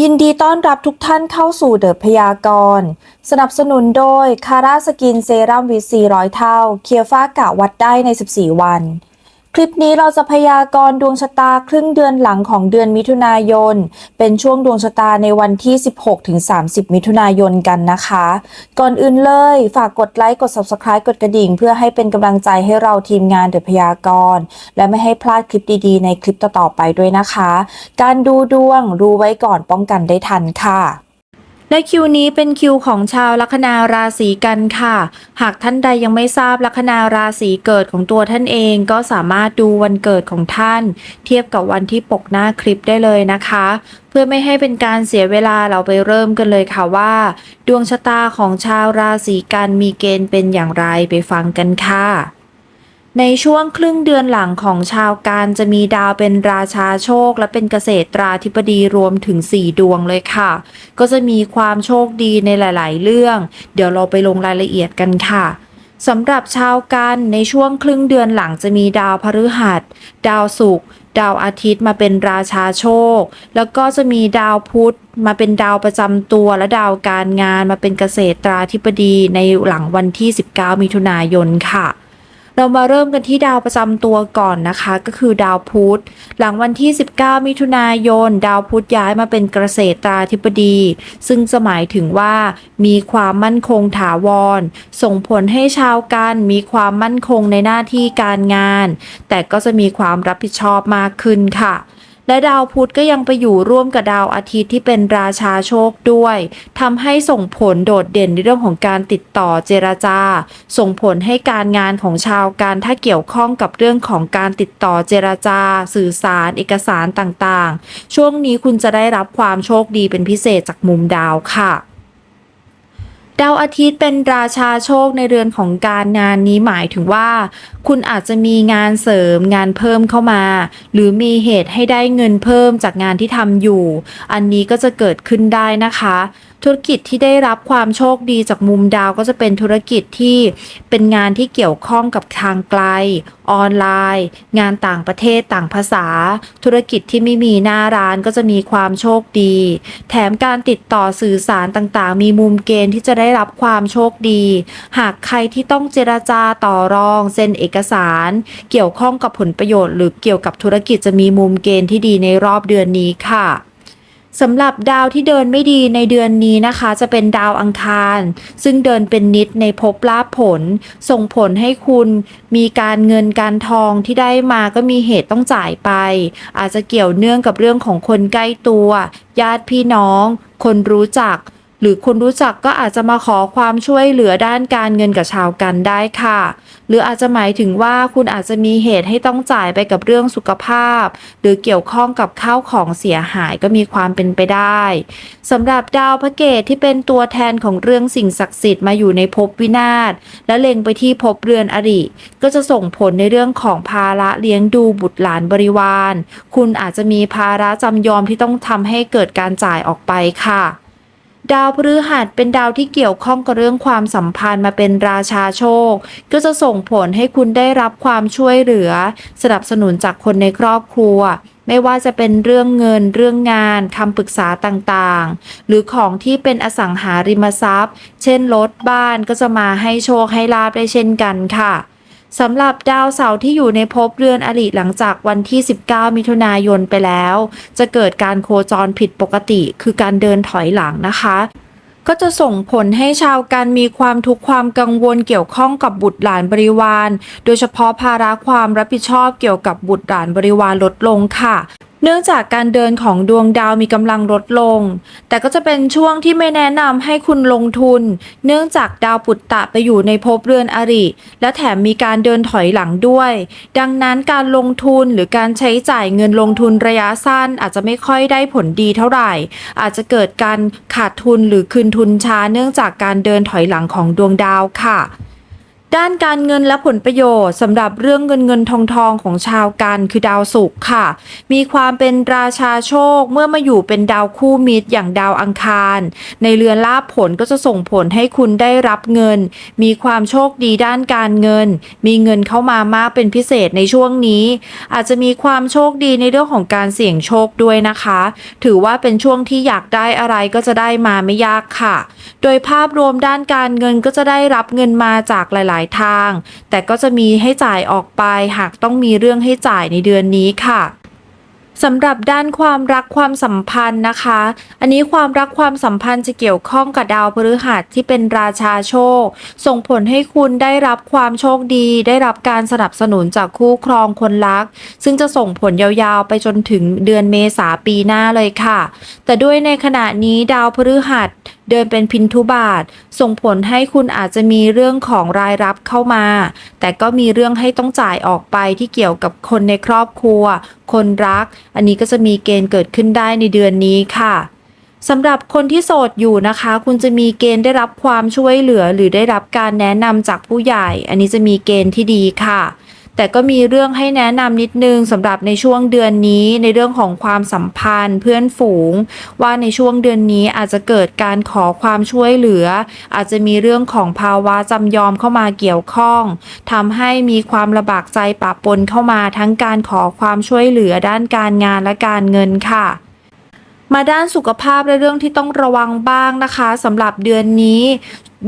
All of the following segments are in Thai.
ยินดีต้อนรับทุกท่านเข้าสู่เดอะพยากรณ์สนับสนุนโดยคาราสกินเซรั่มวีซีร้อยเท่า เคลียร์ฝ้ากะวัดได้ใน 14 วัน คลิปนี้เราจะพยากรณ์ดวงชะตาครึ่งเดือนหลังของเดือนมิถุนายน เป็นช่วงดวงชะตาในวันที่ 16-30 มิถุนายนกันนะคะ ก่อนอื่นเลย ฝากกดไลค์ กด Subscribe กดกระดิ่ง เพื่อให้เป็นกำลังใจให้เราทีมงานเดอะพยากรณ์ และไม่ให้พลาดคลิปดีๆ ในคลิปต่อๆไปด้วยนะคะ การดูดวงรู้ไว้ก่อนป้องกันได้ทันค่ะ และคิวนี้เป็นคิวของชาวลัคนาราศีกันค่ะ หากท่านใดยังไม่ทราบลัคนาราศีเกิดของตัวท่านเองก็สามารถดูวันเกิดของท่าน เทียบกับวันที่ปกหน้าคลิปได้เลยนะคะ เพื่อไม่ให้เป็นการเสียเวลาเราไปเริ่มกันเลยค่ะว่า ดวงชะตาของชาวราศีกันมีเกณฑ์เป็นอย่างไรไปฟังกันค่ะ ในช่วงครึ่งเดือนหลังของชาวการจะมีดาวเป็นราชาโชคและเป็นเกษตรราธิบดีรวมถึง 4 ดวงเลยค่ะ ก็จะมีความโชคดีในหลาย ๆ เรื่อง เดี๋ยวเราไปลงรายละเอียดกันค่ะสำหรับชาวกันในช่วงครึ่งเดือนหลังจะมีดาวพฤหัส ดาวศุกร์ดาวอาทิตย์มาเป็นราชาโชค แล้วก็จะมีดาวพุธมาเป็นดาวประจำตัวและดาวการงานมาเป็นเกษตราธิบดีในหลังวันที่ 19 มิถุนายนค่ะ เรามาเริ่มกันที่ดาวประจำตัวก่อนนะคะ ก็คือดาวพุธหลังวันที่ 19 มิถุนายน ดาวพุธย้ายมาเป็นเกษตราธิบดี ซึ่งจะหมายถึงว่า มีความมั่นคงถาวร ส่งผลให้ชาวกันมีความมั่นคงในหน้าที่การงาน แต่ก็จะมีความรับผิดชอบมากขึ้นค่ะ และดาวพุธก็ยังไปอยู่ร่วมกับดาวอาทิตย์ที่เป็นราชาโชคด้วยทำให้ส่งผลโดดเด่นในเรื่องของการติดต่อเจรจา ส่งผลให้การงานของชาวการถ้าเกี่ยวข้องกับเรื่องของการติดต่อเจรจา สื่อสาร เอกสารต่างๆ ช่วงนี้คุณจะได้รับความโชคดีเป็นพิเศษจากมุมดาวค่ะ ดาวอาทิตย์เป็นราชาโชคในเรือนของการงานนี้หมายถึงว่า คุณอาจจะมีงานเสริมงานเพิ่มเข้ามา หรือมีเหตุให้ได้เงินเพิ่มจากงานที่ทำอยู่ อันนี้ก็จะเกิดขึ้นได้นะคะ ธุรกิจที่ได้รับความโชคดีจากมุมดาวก็จะเป็นธุรกิจที่เป็นงานที่เกี่ยวข้องกับทางไกล ออนไลน์ งานต่างประเทศต่างภาษา ธุรกิจที่ไม่มีหน้าร้านก็จะมีความโชคดี แถมการติดต่อสื่อสารต่างๆ มีมุมเกณฑ์ที่จะได้รับความโชคดี หากใครที่ต้องเจราจาต่อรองเซ็นเอกสาร เกี่ยวข้องกับผลประโยชน์ หรือเกี่ยวกับธุรกิจจะมีมุมเกณฑ์ที่ดีในรอบเดือนนี้ค่ะ สำหรับดาวที่เดินไม่ดีในเดือนนี้นะคะ จะเป็นดาวอังคาร ซึ่งเดินเป็นนิดในภพลาภผล ส่งผลให้คุณมีการเงินการทองที่ได้มาก็มีเหตุต้องจ่ายไป อาจจะเกี่ยวเนื่องกับเรื่องของคนใกล้ตัว ญาติพี่น้อง คนรู้จัก หรือคนรู้จักก็อาจจะมาขอความช่วยเหลือด้านการเงินกับชาวกันได้ค่ะ หรืออาจจะหมายถึงว่าคุณอาจจะมีเหตุให้ต้องจ่ายไปกับเรื่องสุขภาพ หรือเกี่ยวข้องกับข้าวของเสียหายก็มีความเป็นไปได้สำหรับดาวพระเกตที่เป็นตัวแทนของเรื่องสิ่งศักดิ์สิทธิ์มาอยู่ในภพวินาศและเล็งไปที่ภพเรือนอริก็จะส่งผลในเรื่องของภาระเลี้ยงดูบุตรหลานบริวาร คุณอาจจะมีภาระจำยอมที่ต้องทำให้เกิดการจ่ายออกไปค่ะ ดาวพฤหัสเป็นดาวที่เกี่ยวข้องกับเรื่องความสัมพันธ์มาเป็นราชาโชค ก็จะส่งผลให้คุณได้รับความช่วยเหลือ สนับสนุนจากคนในครอบครัว ไม่ว่าจะเป็นเรื่องเงิน เรื่องงานคำปรึกษาต่างๆ หรือของที่เป็นอสังหาริมทรัพย์ เช่นรถบ้านก็จะมาให้โชคให้ลาบได้เช่นกันค่ะ สำหรับดาวเสาร์ที่อยู่ในภพเรือนอริหลังจากวันที่ 19 มิถุนายนไปแล้ว จะเกิดการโคจรผิดปกติ คือการเดินถอยหลังนะคะก็จะส่งผลให้ชาวกันมีความทุกข์ความกังวลเกี่ยวข้องกับบุตรหลานบริวาร โดยเฉพาะภาระความรับผิดชอบเกี่ยวกับบุตรหลานบริวารลดลงค่ะ เนื่องจากการเดินของดวงดาวมีกำลังลดลง แต่ก็จะเป็นช่วงที่ไม่แนะนำให้คุณลงทุน เนื่องจากดาวปุตตะไปอยู่ในภพเรือนอริ และแถมมีการเดินถอยหลังด้วย ดังนั้นการลงทุนหรือการใช้จ่ายเงินลงทุนระยะสั้น อาจจะไม่ค่อยได้ผลดีเท่าไหร่ อาจจะเกิดการขาดทุนหรือคืนทุนช้าเนื่องจากการเดินถอยหลังของดวงดาวค่ะ ด้านการเงินและผลประโยชน์สำหรับเรื่องเงินเงินทองทองของชาวกันคือดาวศุกร์ค่ะ มีความเป็นราชาโชคเมื่อมาอยู่เป็นดาวคู่มิตรอย่างดาวอังคาร ในเรือนลาภผลก็จะส่งผลให้คุณได้รับเงิน มีความโชคดีด้านการเงิน มีเงินเข้ามามากเป็นพิเศษในช่วงนี้ อาจจะมีความโชคดีในเรื่องของการเสี่ยงโชคด้วยนะคะ ถือว่าเป็นช่วงที่อยากได้อะไรก็จะได้มาไม่ยากค่ะ โดยภาพรวมด้านการเงินก็จะได้รับเงินมาจากหลายๆทาง แต่ก็จะมีให้จ่ายออกไปหากต้องมีเรื่องให้จ่ายในเดือนนี้ค่ะสำหรับด้านความรักความสัมพันธ์นะคะ อันนี้ความรักความสัมพันธ์จะเกี่ยวข้องกับดาวพฤหัสที่เป็นราชาโชค ส่งผลให้คุณได้รับความโชคดี ได้รับการสนับสนุนจากคู่ครองคนรัก ซึ่งจะส่งผลยาวๆ ไปจนถึงเดือนเมษาปีหน้าเลยค่ะ แต่ด้วยในขณะนี้ดาวพฤหัส เดินเป็นพินทุบาท ส่งผลให้คุณอาจจะมีเรื่องของรายรับเข้ามา แต่ก็มีเรื่องให้ต้องจ่ายออกไปที่เกี่ยวกับคนในครอบครัว คนรัก อันนี้ก็จะมีเกณฑ์เกิดขึ้นได้ในเดือนนี้ค่ะสำหรับคนที่โสดอยู่นะคะ คุณจะมีเกณฑ์ได้รับความช่วยเหลือหรือได้รับการแนะนำจากผู้ใหญ่ อันนี้จะมีเกณฑ์ที่ดีค่ะ แต่ก็มีเรื่องให้แนะนำนิดนึงสำหรับในช่วงเดือนนี้ในเรื่องของความสัมพันธ์เพื่อนฝูง ว่าในช่วงเดือนนี้อาจจะเกิดการขอความช่วยเหลือ อาจจะมีเรื่องของภาวะจำยอมเข้ามาเกี่ยวข้องทำให้มีความลำบากใจปะปนเข้ามาทั้งการขอความช่วยเหลือด้านการงานและการเงินค่ะมาด้านสุขภาพและเรื่องที่ต้องระวังบ้างนะคะสำหรับเดือนนี้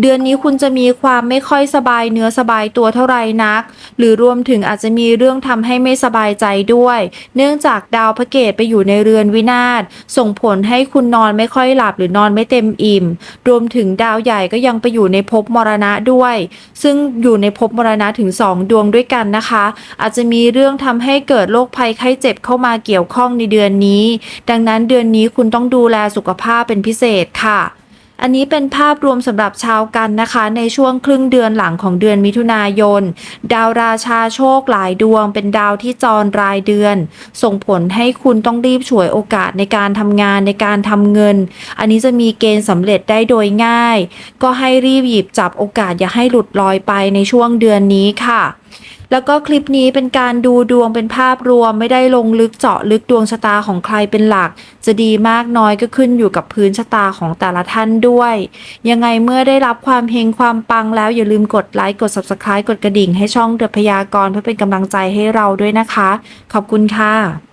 เดือนนี้คุณจะมีความไม่ค่อยสบายเนื้อสบายตัวเท่าไรนัก หรือรวมถึงอาจจะมีเรื่องทำให้ไม่สบายใจด้วย เนื่องจากดาวพระเกตไปอยู่ในเรือนวินาศส่งผลให้คุณนอนไม่ค่อยหลับหรือนอนไม่เต็มอิ่ม รวมถึงดาวใหญ่ก็ยังไปอยู่ในภพมรณะด้วย ซึ่งอยู่ในภพมรณะถึง 2 ดวงด้วยกันนะคะ อาจจะมีเรื่องทำให้เกิดโรคภัยไข้เจ็บเข้ามาเกี่ยวข้องในเดือนนี้ ดังนั้นเดือนนี้คุณต้องดูแลสุขภาพเป็นพิเศษค่ะ อันนี้เป็นภาพรวมสำหรับชาวกันนะคะ ในช่วงครึ่งเดือนหลังของเดือนมิถุนายน ดาวราชาโชคหลายดวง เป็นดาวที่จรรายเดือน ส่งผลให้คุณต้องรีบฉวยโอกาสในการทำงานในการทำเงิน อันนี้จะมีเกณฑ์สำเร็จได้โดยง่าย ก็ให้รีบหยิบจับโอกาสอย่าให้หลุดลอยไปในช่วงเดือนนี้ค่ะ แล้วก็คลิปนี้เป็นการดูดวงเป็นภาพรวมไม่ได้ลงลึกเจาะลึกดวงชะตาของใครเป็นหลัก จะดีมากน้อยก็ขึ้นอยู่กับพื้นชะตาของแต่ละท่านด้วย ยังไงเมื่อได้รับความเฮงความปังแล้วอย่าลืมกดไลค์กด subscribe กดกระดิ่งให้ช่องเดือพยากรเพื่อเป็นกำลังใจให้เราด้วยนะคะ ขอบคุณค่ะ